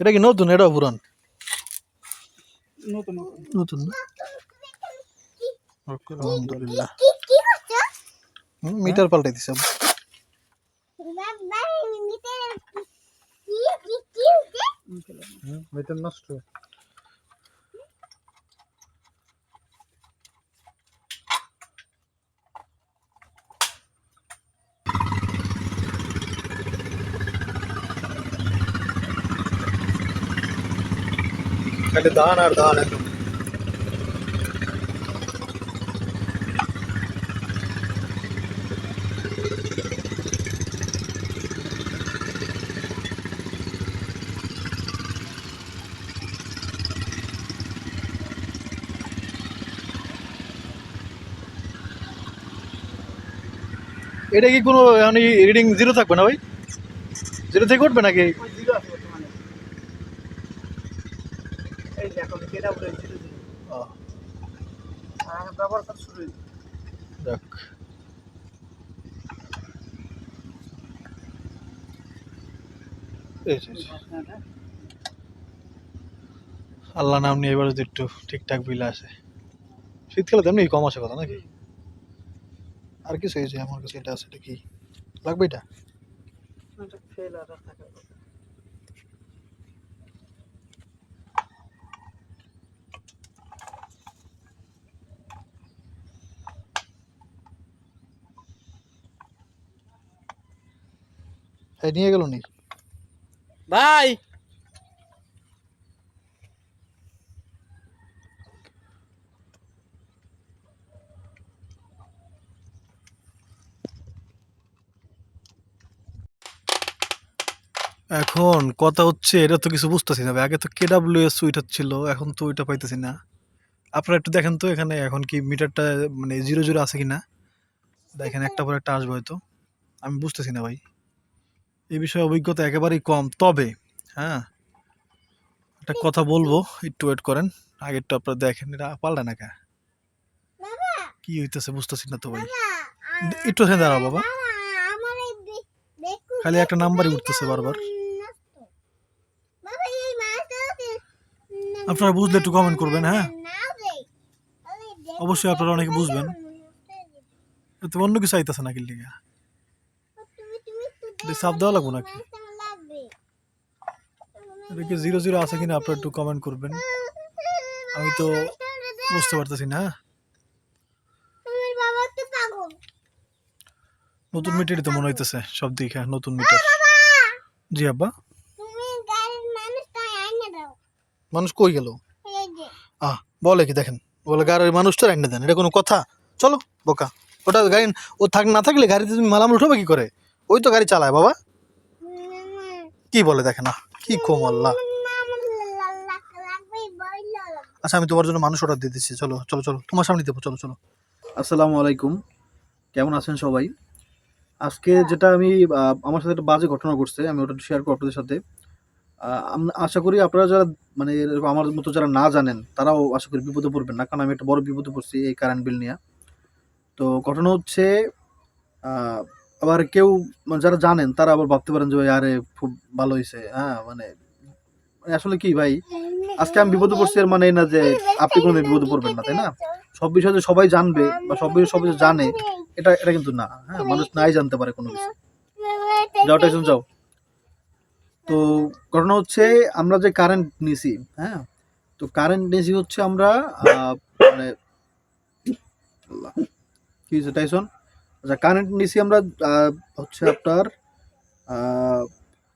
এটা কি নতুন? এটা পুরান? নতুন নতুন। আলহামদুলিল্লাহ। মিটার পাল্টাই দিছে মিটার নষ্ট। খালি ধান আর ধান একদম এটা কি কোনো মানে রিডিং জিরো থাকবে না ভাই জিরো থেকে উঠবে নাকি ওই জিরো আছে বর্তমানে এই দেখো কেটা বলে জিরো জিরো ও, আর ব্যবহার করা শুরু হয়েছে দেখ এই যে, হ্যাঁ, আল্লাহ নাম নিয়ে এবার যদি একটু ঠিকঠাক বিল আসে। শীতকালে তেমনি কম আসে কথা নাকি? আর কিছু যে আমার কাছে এটা আছে এটা কি? লাগবে এটা? আর নিয়ে গেল নি। ভাই। এখন কথা হচ্ছে এটা তো কিছু বুঝতেছি না ভাই। আগে তো কে ডাব্লিউ এস সুইট হচ্ছিল এখন তো ওইটা পাইতেছি না। আপনারা একটু দেখেন তো এখানে এখন কি মিটারটা মানে জিরো জিরো আছে কি না দেখেন একটা পর একটা আসবে হয়তো। আমি বুঝতেছি না ভাই। এই বিষয়ে অভিজ্ঞতা একেবারেই কম তবে হ্যাঁ একটা কথা বলব একটু ওয়েট করেন আগে একটু আপনারা দেখেন এটা পাল্টা না কে হইতেছে বুঝতেছি না তো ভাই একটু এখানে দাঁড়াও বাবা খালি একটা নাম্বারই উঠতেছে বারবার আপনারা বুঝলে একটু কমেন্ট করবেন হ্যাঁ অবশ্যই আপনারা অনেকে বুঝবেন তুমি অন্য কিছু আইতেছে না কিল্লিগা এটা সাপ দেওয়া লাগবো নাকি? মাছটা এটা কি জিরো জিরো আছে কিনা আপনারা একটু কমেন্ট করবেন। আমি তো বুঝতে পারতেছি না হ্যাঁ? নতুন মিটারই তো মনে হইতেছে সব দিকে নতুন মিটার জি আব্বা? মানুষ কই গেল? আহ বলে কি দেখেন? বলে গাড়ির মানুষটা রান্না দেন এটা কোনো কথা। চলো বোকা। ওটা গাড়ি ও থাক না থাকলে গাড়িতে তুমি মালামাল উঠবে কি করে? ওই তো গাড়ি চালায় বাবা। কি বলে দেখে না? কি কম আল্লাহ। আচ্ছা আমি তোমার জন্য মানুষ অর্ডার দিয়ে দিচ্ছি। চলো চলো চলো। তোমার সামনে দেবো চলো চলো। আসসালামু আলাইকুম। কেমন আছেন সবাই? আজকে যেটা আমি আমার সাথে একটা বাজে ঘটনা ঘটছে আমি ওটা শেয়ার করব আপনাদের সাথে। আশা করি আপনারা যারা মানে আমার মতো যারা না জানেন তারাও আশা করি বিপদে পড়বেন না কারণ আমি একটা বড় বিপদে পড়ছি এই কারেন্ট বিল নিয়ে। তো ঘটনা হচ্ছে আহ, আবার কেউ মানে যারা জানেন, তারা আবার ভাবতে পারেন যে ভাই আরে খুব ভালো হয়েছে হ্যাঁ মানে মানে আসলে কি ভাই? আজকে আমি বিপদে পড়ছি, এর মানে না যে, আপনি কোনো বিপদে পড়বেন না, তাই না? সব বিষয়ে যে সবাই জানবে, বা সব বিষয়ে সবাই জানে, এটা এটা কিন্তু না। হ্যাঁ মানুষ নাই জানতে পারে কোনো কিছু। যাও টাইসন যাও। তো ঘটনা হচ্ছে, আমরা যে কারেন্ট নিছি হ্যাঁ তো কারেন্ট নিছি হচ্ছে আমরা মানে কি হয়েছে টাইসন আচ্ছা কারেন্ট নিছি আমরা হচ্ছে আপনার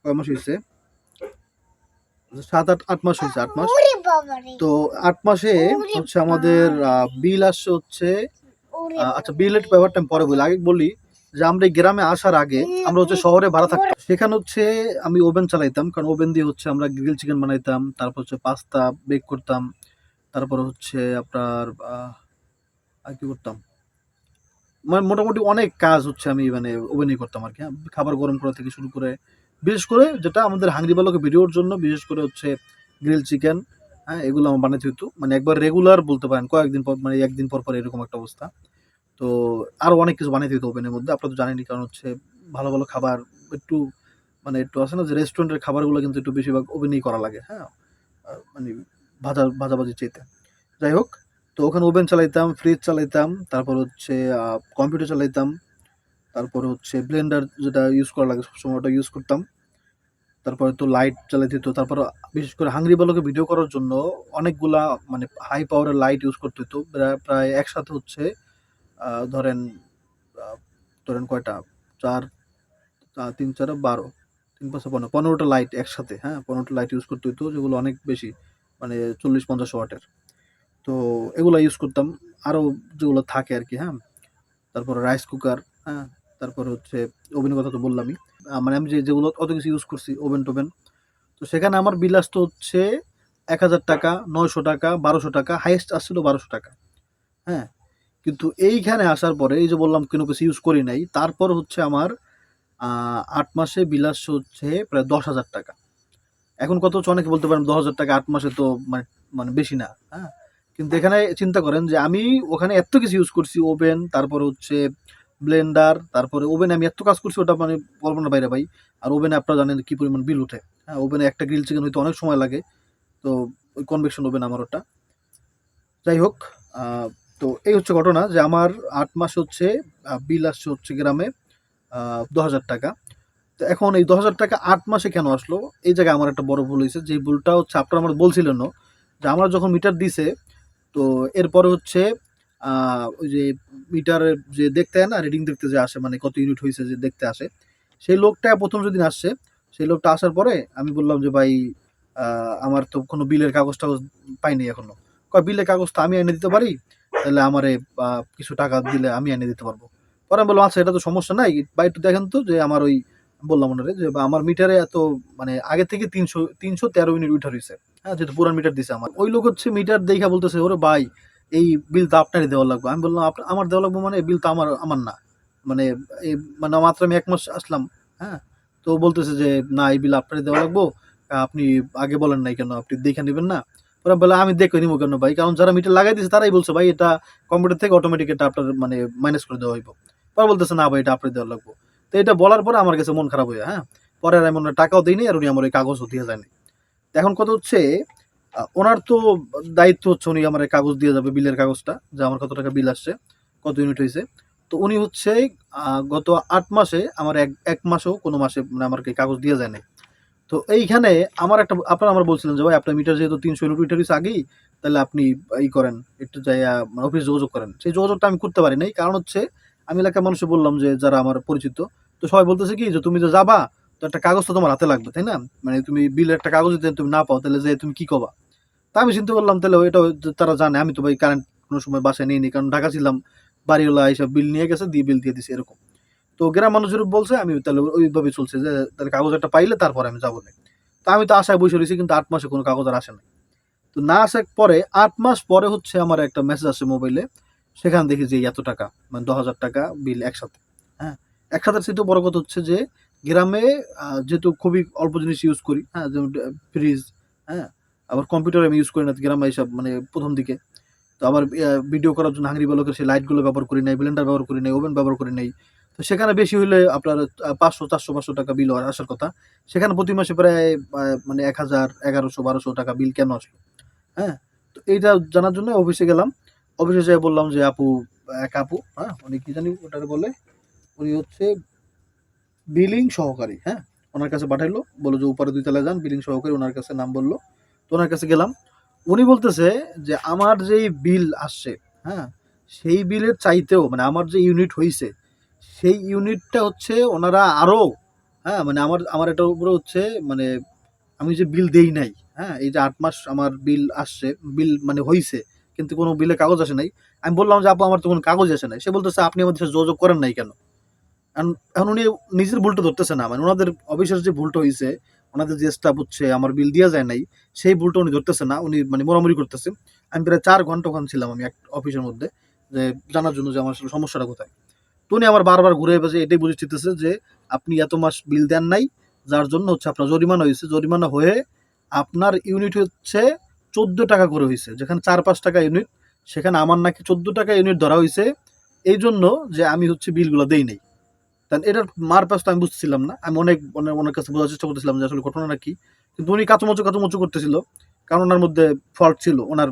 কয় মাস হয়েছে আচ্ছা, সাত আট আট মাস হয়েছে আট মাস। তো আট মাসে হচ্ছে আমাদের বিল আসছে হচ্ছে আচ্ছা বিলের ব্যাপারটা আমি পরে বলি। আগে বলি যে আমরা এই গ্রামে আসার আগে আমরা হচ্ছে শহরে ভাড়া থাকতাম। সেখানে হচ্ছে আমি ওভেন চালাইতাম কারণ ওভেন দিয়ে হচ্ছে আমরা গ্রিল চিকেন বানাইতাম তারপর হচ্ছে পাস্তা বেক করতাম তারপর হচ্ছে আপনার আর কি করতাম? মোটামুটি অনেক কাজ হচ্ছে আমি মানে ওভেনই করতাম আর কি হ্যাঁ। খাবার গরম করা থেকে শুরু করে, বিশেষ করে যেটা আমাদের হাঙ্গরি বালকে ভিডিওর জন্য, বিশেষ করে হচ্ছে গ্রিল চিকেন হ্যাঁ এগুলো আমার বানাইতে হতো মানে একবার রেগুলার বলতে পারেন, কয়েকদিন পর মানে একদিন পর পর এরকম একটা অবস্থা। তো আরও অনেক কিছু বানাইতে হতো ওভেনের মধ্যে, আপনারা তো জানেনই, কারণ হচ্ছে ভালো ভালো খাবার একটু মানে একটু আছে না যে রেস্টুরেন্টের খাবারগুলো কিন্তু একটু বেশিরভাগ ওভেনেই করা লাগে হ্যাঁ। মানে ভাজা, ভাজাভাজি চেতে যাই হোক তো ওখানে ওভেন চালাইতাম ফ্রিজ চালাইতাম, তারপর হচ্ছে কম্পিউটার চালাইতাম, তারপর হচ্ছে ব্লেন্ডার যেটা ইউজ করা লাগে সবসময় ওটা ইউজ করতাম। তারপরে তো লাইট চালাইতে হতো তারপর বিশেষ করে হাঙ্গরি বালকে ভিডিও করার জন্য অনেকগুলা মানে হাই পাওয়ারের লাইট ইউজ করতে হতো প্রায়- একসাথে হচ্ছে ধরেন ধরেন কয়টা? চার তিন, চার, বারো, তিন পাঁচশো পনেরো, পনেরোটা লাইট একসাথে হ্যাঁ পনেরোটা লাইট ইউজ করতে হতো যেগুলো অনেক বেশি মানে চল্লিশ, পঞ্চাশ ওয়াটের। তো এগুলো ইউজ করতাম। আরও যেগুলো থাকে আর কি হ্যাঁ? তারপর রাইস কুকার হ্যাঁ? তারপর হচ্ছে ওভেনের কথা তো বললামই। মানে আমি যে যেগুলো অত কিছু ইউজ করছি ওভেন টোভেন তো সেখানে আমার বিল আসতো হচ্ছে এক হাজার টাকা, নয়শো টাকা, বারোশো টাকা হাইয়েস্ট আসছিল বারোশো টাকা। হ্যাঁ? কিন্তু এইখানে আসার পরে, এই যে বললাম কোনো কিছু ইউজ করি নাই, তারপর হচ্ছে আমার আট মাসে বিল আসছে হচ্ছে প্রায় দশ হাজার টাকা। এখন কত হচ্ছে? অনেকে বলতে পারেন দশ হাজার টাকা আট মাসে তো মানে মানে বেশি না হ্যাঁ? কিন্তু এখানে চিন্তা করেন যে আমি ওখানে এত কিছু ইউজ করছি ওভেন তারপর হচ্ছে ব্লেন্ডার তারপরে ওভেনে আমি এত কাজ করছি, ওটা মানে না বাইরে ভাই। আর ওভেনে আপনারা জানেন কি পরিমাণ বিল উঠে। হ্যাঁ ওভেনে একটা গ্রিল চিকেন হইতে অনেক সময় লাগে। তো ওই কনভেকশন ওভেন আমার ওটা। যাই হোক তো এই হচ্ছে ঘটনা যে আমার আট মাস হচ্ছে বিল আসছে হচ্ছে গ্রামে দু হাজার টাকা। তো এখন এই দশ হাজার টাকা আট মাসে কেন আসলো? এই জায়গায় আমার একটা বড় ভুল হয়েছে। যে ভুলটা হচ্ছে আপনারা আমার বলছিলেন যে আমরা যখন মিটার দিছে তো এরপরে হচ্ছে ওই যে মিটারের যে দেখতে না, রিডিং দেখতে যে আসে মানে কত ইউনিট হয়েছে যে দেখতে আসে, সেই লোকটা প্রথম যেদিন আসছে, সেই লোকটা আসার পরে আমি বললাম যে, ভাই আমার তো কোনো বিলের কাগজ টাগজ পাইনি এখনও। কয়, বিলের কাগজ তো আমি এনে দিতে পারি, তাহলে আমারে কিছু টাকা দিলে আমি এনে দিতে পারব। পরে আমি বললাম আচ্ছা এটা তো সমস্যা নাই। বা একটু দেখেন তো যে আমার ওই, বললাম ওনারে যে, আমার মিটারে এত মানে আগে থেকে তিনশো তিনশো তেরো ইউনিট উঠা রয়েছে হ্যাঁ যেহেতু পুরান মিটার দিছে আমার। ওই লোক হচ্ছে মিটার দেখা বলতেছে, ওরে ভাই, এই বিল তো আপনারই দেওয়া লাগবে। আমি বললাম, "আপ- আমার দেওয়া লাগবে মানে বিল তো আমার আমার না। মানে এই মানে মাত্র আমি এক মাস আসলাম হ্যাঁ? তো বলতেছে যে, না, এই বিল আপনারই দেওয়া লাগবো। আপনি আগে বলেন নাই কেন, আপনি দেখে নেবেন না। ওরা বলে, আমি দেখে নিবো কেন ভাই? কারণ যারা মিটার লাগাই দিয়েছে তারাই বলছে, ভাই, এটা কম্পিউটার থেকে অটোমেটিক এটা আপনার মানে মাইনাস করে দেওয়া হইব। পরে বলতেছে, না ভাই, এটা আপনার দেওয়া লাগবো। তো এটা বলার পরে আমার কাছে মন খারাপ হয়ে হ্যাঁ? পরে আমি ওনার টাকাও দিইনি আর উনি আমার ওই কাগজও দিয়ে যায়নি এখন কথা হচ্ছে ওনার তো দায়িত্ব হচ্ছে উনি আমার কাগজ দিয়ে যাবে, বিলের কাগজটা, যে আমার কত টাকা বিল আসছে, কত ইউনিট হয়েছে তো উনি হচ্ছে গত আট মাসে আমার এক এক মাসেও কোনো মাসে মানে আমার কাগজ দিয়ে যায় নাই। তো এইখানে আমার একটা, আপনারা আমার বলছিলেন যে, ভাই, আপনার মিটার যেহেতু তিনশো ইউনিট উঠে গেছে আগেই, তাহলে আপনি এই করেন, একটু যাই অফিস যোগাযোগ করেন। সেই যোগাযোগটা আমি করতে পারি নাই। কারণ হচ্ছে, আমি এলাকার মানুষে বললাম যে, যারা আমার পরিচিত, তো সবাই বলতেছে কি, যে তুমি যে যাবা তো একটা কাগজ তো তোমার হাতে লাগবে, তাই না? মানে তুমি বিলের একটা কাগজ যদি তুমি না পাও, তাহলে যে তুমি কি কবা? তা আমি চিন্তা করলাম, তাহলে ওইটা তারা জানে, আমি তো ভাই কারেন্ট কোনো সময় বাসায় নিয়ে নিই কারণ ঢাকা ছিলাম, বাড়িওয়ালা এইসব বিল নিয়ে গেছে, দিয়ে বিল দিয়ে দিছে, এরকম। তো গ্রাম মানুষের বলছে, আমি তাহলে ওইভাবে চলছে যে, তাহলে কাগজ একটা পাইলে তারপর আমি যাব না তো আমি তো আশায় বসে রয়েছি, কিন্তু আট মাসে কোনো কাগজ আর আসে না তো না আসার পরে, আট মাস পরে হচ্ছে আমার একটা মেসেজ আসে মোবাইলে সেখানে দেখি যে এত টাকা মানে দশ হাজার টাকা বিল একসাথে হ্যাঁ? একসাথে সেটা বড় কথা হচ্ছে যে গ্রামে যেহেতু খুবই অল্প জিনিস ইউজ করি হ্যাঁ যেমন ফ্রিজ হ্যাঁ আবার কম্পিউটার আমি ইউজ করি না গ্রামে এইসব মানে প্রথম দিকে। তো আবার ভিডিও করার জন্য হাঙ্গরি বালকের সেই লাইটগুলো ব্যবহার করি নাই ব্লেন্ডার ব্যবহার করি নাই ওভেন ব্যবহার করি নাই। তো সেখানে বেশি হলে আপনার পাঁচশো, চারশো, পাঁচশো টাকা বিল আসার কথা। সেখানে প্রতি মাসে প্রায় মানে এক হাজার, এগারোশো, বারোশো টাকা বিল কেন আসলো? হ্যাঁ তো এইটা জানার জন্য অফিসে গেলাম। অফিসে যেয়ে বললাম যে, আপু, এক আপু হ্যাঁ উনি কি জানি ওটারে বলে, উনি হচ্ছে বিলিং সহকারী হ্যাঁ? ওনার কাছে পাঠাইলো, বলল যে উপরে দুই তলায় যান বিলিং সহকারী ওনার কাছে নাম বলল। তো ওনার কাছে গেলাম, উনি বলতেছে যে আমার যেই বিল আসছে হ্যাঁ সেই বিলের চাইতেও মানে আমার যে ইউনিট হয়েছে সেই ইউনিটটা হচ্ছে ওনারা আরও হ্যাঁ মানে আমার আমার এটার উপরে হচ্ছে মানে আমি যে বিল দেই নাই হ্যাঁ এই যে আট মাস আমার বিল আসছে বিল মানে হয়েছে কিন্তু কোনো বিলে কাগজ আসে নাই। আমি বললাম যে, আপু, আমার তো কোনো কাগজ আসে নাই। সে বলতেছে, আপনি আমাদের সাথে যোগাযোগ করেন নাই কেন? এখন- উনি নিজের ভুলটা ধরতেছে না। মানে ওনাদের অফিসের যে ভুলটা হয়েছে ওনাদের যে স্টাফ হচ্ছে, আমার বিল দেওয়া যায় নাই, সেই ভুলটা উনি ধরতেছে না। উনি মানে মোরামুরি করতেছে। আমি প্রায় চার ঘণ্টা ওখানে ছিলাম আমি এক অফিসের মধ্যে, যে জানার জন্য যে আমার আসলে সমস্যাটা কোথায়। তো উনি আমার বারবার ঘুরে এসে এটাই বুঝে চিতেছে যে, আপনি এত মাস বিল দেন নাই, যার জন্য হচ্ছে আপনার জরিমানা হয়েছে জরিমানা হয়ে আপনার ইউনিট হচ্ছে চোদ্দ টাকা করে হয়েছে যেখানে চার পাঁচ টাকা ইউনিট সেখানে আমার নাকি চোদ্দ টাকা ইউনিট ধরা হয়েছে এই জন্য যে আমি হচ্ছে বিলগুলো দেই নাই। তাই এটার মার প্যাস তো আমি বুঝতেছিলাম না। আমি অনেক অনেক ওনার কাছে বোঝার চেষ্টা করতেছিলাম যে আসলে ঘটনাটা কি। কিন্তু উনি কাচুমচু কাচুমচু করতেছিল, কারণ ওনার মধ্যে ফল্ট ছিল। ওনার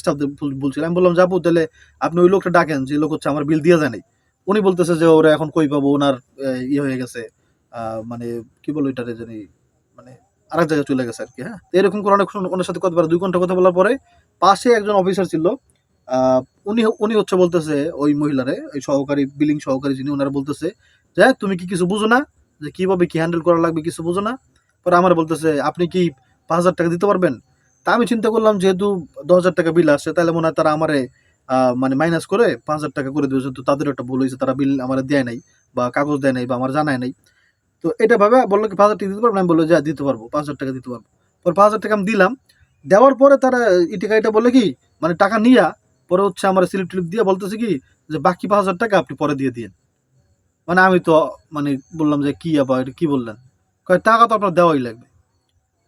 স্টাফদের বলছিল আমি বললাম যাব তাহলে আপনি ওই লোকটা ডাকেন, যে লোক হচ্ছে আমার বিল দিয়ে যায় নাই। উনি বলতেছে যে, ওরা, এখন কই পাবো? ওনার ইয়ে হয়ে গেছে মানে কি বলো এটারে জানি মানে আরেক জায়গায় চলে গেছে আর কি হ্যাঁ এরকম করে অনেক ওনার সাথে কথা বলা দুই ঘণ্টা কথা বলার পরে পাশে একজন অফিসার ছিল উনি উনি হচ্ছে বলতেছে ওই মহিলারে, ওই সহকারী বিলিং সহকারী যিনি ওনারা বলতেছে যে, তুমি কি কিছু বুঝো না? যে, কীভাবে কি হ্যান্ডেল করা লাগবে কিছু বুঝো না? পরে আমার বলতেছে, আপনি কি পাঁচ হাজার টাকা দিতে পারবেন? তা আমি চিন্তা করলাম, যেহেতু দশ হাজার টাকা বিল আসছে তাহলে মনে হয় তারা আমারে মানে মাইনাস করে পাঁচ হাজার টাকা করে দেবে। যেহেতু তাদের একটা ভুল হয়েছে, তারা বিল আমার দেয় নাই বা কাগজ দেয় নাই বা আমার জানায় নাই। তো এটা ভাবে বলল কি, পাঁচ হাজার টাকা দিতে পারব আমি বলল, যে, দিতে পারব, পাঁচ হাজার টাকা দিতে পারব। পরে পাঁচ হাজার টাকা আমি দিলাম। দেওয়ার পরে তারা ইটিকা এটা বলে কি মানে টাকা নিয়া, পরে হচ্ছে আমার স্লিপ টিলিপ দিয়ে বলতেছে কি, যে, বাকি পাঁচ হাজার টাকা আপনি পরে দিয়ে দিন মানে আমি তো মানে বললাম যে কি আবার এটা কি বললেন? কয়, টাকা তো আপনার দেওয়াই লাগবে।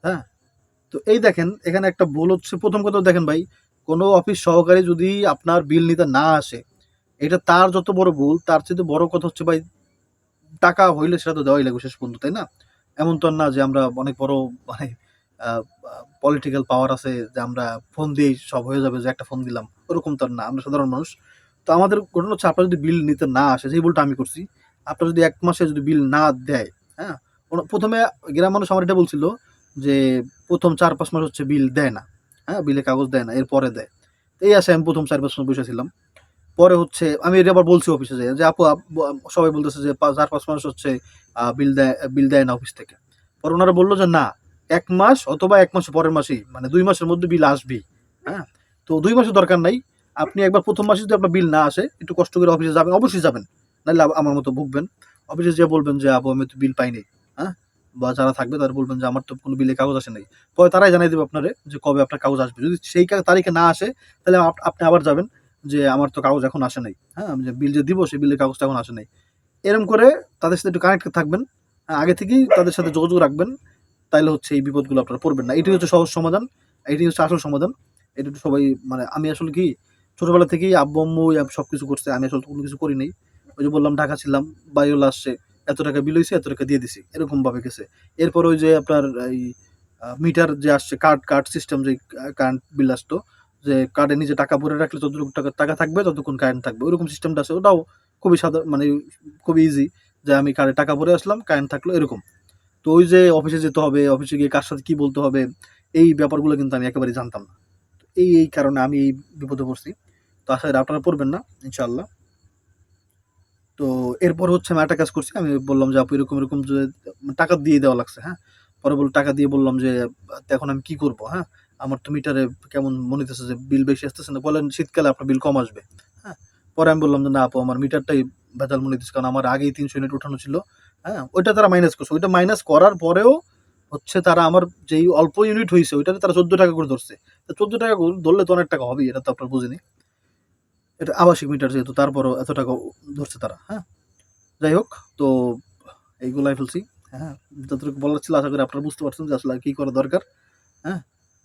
হ্যাঁ? তো এই দেখেন, এখানে একটা ভুল হচ্ছে। প্রথম কথা দেখেন ভাই, কোনো অফিস সহকারী যদি আপনার বিল নিতে না আসে, এটা তার যত বড় ভুল, তার চেয়ে বড় কথা হচ্ছে ভাই, টাকা হইলে সেটা তো দেওয়াই লাগবে শেষ পর্যন্ত, তাই না? এমন তো না যে আমরা অনেক বড় মানে পলিটিক্যাল পাওয়ার আছে যে আমরা ফোন দিয়েই সব হয়ে যাবে যে একটা ফোন দিলাম। ওরকম তো না, আমরা সাধারণ মানুষ। তো আমাদের ঘটনা হচ্ছে, আপনার যদি বিল নিতে না আসে সেই ভুলটা আমি করছি আপনার যদি এক মাসে যদি বিল না দেয় হ্যাঁ? প্রথমে গ্রাম মানুষ আমার এটা বলছিল যে, প্রথম চার পাঁচ মাস হচ্ছে বিল দেয় না হ্যাঁ? বিলে কাগজ দেয় না, এরপরে দেয়। এই আসে আমি প্রথম চার পাঁচ মাস বসেছিলাম। পরে হচ্ছে, আমি এটা আবার বলছি অফিসে যে আপু সবাই বলতেছে যে চার পাঁচ মাস হচ্ছে বিল দেয় বিল দেয় না অফিস থেকে। পরে ওনারা বলল যে, না, এক মাস অথবা এক মাস পরের মাসেই মানে দুই মাসের মধ্যে বিল আসবেই হ্যাঁ? তো দুই মাসের দরকার নাই। আপনি একবার প্রথম মাসে যদি আপনার বিল না আসে, একটু কষ্ট করে অফিসে যাবেন, অবশ্যই যাবেন। নাহলে আমার মতো ভুগবেন। অফিসে যে বলবেন যে আপু আমি তো বিল পাইনি। হ্যাঁ? বা যারা থাকবে তারা বলবেন যে আমার তো কোনো বিলে কাগজ আসে নাই। পরে তারাই জানাই দেবে আপনারে যে কবে আপনার কাগজ আসবে? যদি সেই তারিখে না আসে তাহলে আপনি আবার যাবেন যে আমার তো কাগজ এখন আসে নাই। হ্যাঁ? আমি যে বিল যে দিব সেই বিলের কাগজটা এখন আসে নাই। এরকম করে তাদের সাথে একটু কানেক্ট থাকবেন। হ্যাঁ, আগে থেকেই তাদের সাথে যোগাযোগ রাখবেন। তাইলে হচ্ছে এই বিপদগুলো আপনারা পড়বেন না। এটি হচ্ছে সহজ সমাধান। এটি হচ্ছে আসল সমাধান। এটা সবাই মানে আমি আসলে কি ছোটোবেলা থেকেই আব্বু আম্মু সব কিছু করছে। আমি আসলে কোনো কিছু করি নাই। ওই যে বললাম, ঢাকা ছিলাম বাড়িওয়ালা আসছে, এত টাকা বিল হয়েছে এত টাকা দিয়ে দিছি, এরকম ভাবে গেছে। এরপর ওই যে আপনার এই মিটার যে আসছে কার্ড কার্ড সিস্টেম যে কারেন্ট বিল আসতো, যে কার্ডে নিজে টাকা ভরে রাখলে যতটুকু টাকা টাকা থাকবে, ততক্ষণ কারেন্ট থাকবে। ওরকম সিস্টেমটা আছে, ওটাও খুবই সাধারণ মানে খুবই ইজি যে আমি কার্ডে টাকা ভরে আসলাম কারেন্ট থাকল, এরকম। তো ওই যে অফিসে যেতে হবে অফিসে গিয়ে কার সাথে কী বলতে হবে, এই ব্যাপারগুলো কিন্তু আমি একেবারেই জানতাম না। এই এই কারণে আমি এই বিপদে পড়ছি। তো আশা করি আপনারা পড়বেন না ইনশাল্লাহ তো এরপর হচ্ছে আমি একটা কাজ করছি, আমি বললাম যে, আপু, এরকম এরকম যে, টাকা দিয়ে দেওয়া লাগছে হ্যাঁ? পরে বল টাকা দিয়ে? বললাম যে এখন আমি কি করব হ্যাঁ? আমার তো মিটারে কেমন মনে হতেছে যে, বিল বেশি আসতেছে না। বলেন, শীতকালে আপনার বিল কম আসবে হ্যাঁ? পরে আমি বললাম যে, না, আপু, আমার মিটারটাই ভেজাল মনে হচ্ছে কারণ আমার আগেই তিনশো ইউনিট উঠানো ছিল হ্যাঁ? ওইটা তারা মাইনাস করছে, ওইটা মাইনাস করার পরেও হচ্ছে তারা আমার যেই অল্প ইউনিট হয়েছে ওইটাতে তারা চোদ্দ টাকা করে ধরছে। চোদ্দ টাকা করে ধরলে তো অনেক টাকা হবে এটা তো আপনার বুঝিনি এটা আবাসিক মিটার যেহেতু, তারপরও এত টাকা ধরছে তারা হ্যাঁ? যাই হোক, তো এইগুলাই ফেলছি হ্যাঁ? যতটুকু বলার ছিল আশা করি আপনারা বুঝতে পারছেন যে আসলে কী করা দরকার হ্যাঁ?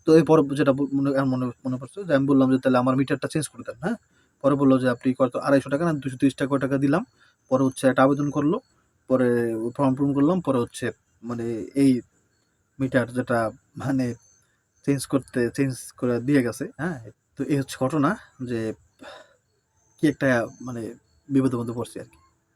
তো এরপর যেটা মনে মনে মনে পড়ছে যে আমি বললাম যে তাহলে আমার মিটারটা চেঞ্জ করে দেন হ্যাঁ? পরে বলল যে আপনি কত আড়াইশো টাকা না, দুশো তিরিশ টাকা টাকা দিলাম, পরে হচ্ছে একটা আবেদন করল, পরে ফর্ম পূরণ করলাম, পরে হচ্ছে মানে এই মিটার যেটা মানে চেঞ্জ করতে চেঞ্জ করে দিয়ে গেছে হ্যাঁ? তো এই হচ্ছে ঘটনা যে কি একটা মানে বিপদের মধ্যে পড়ছে আর কি।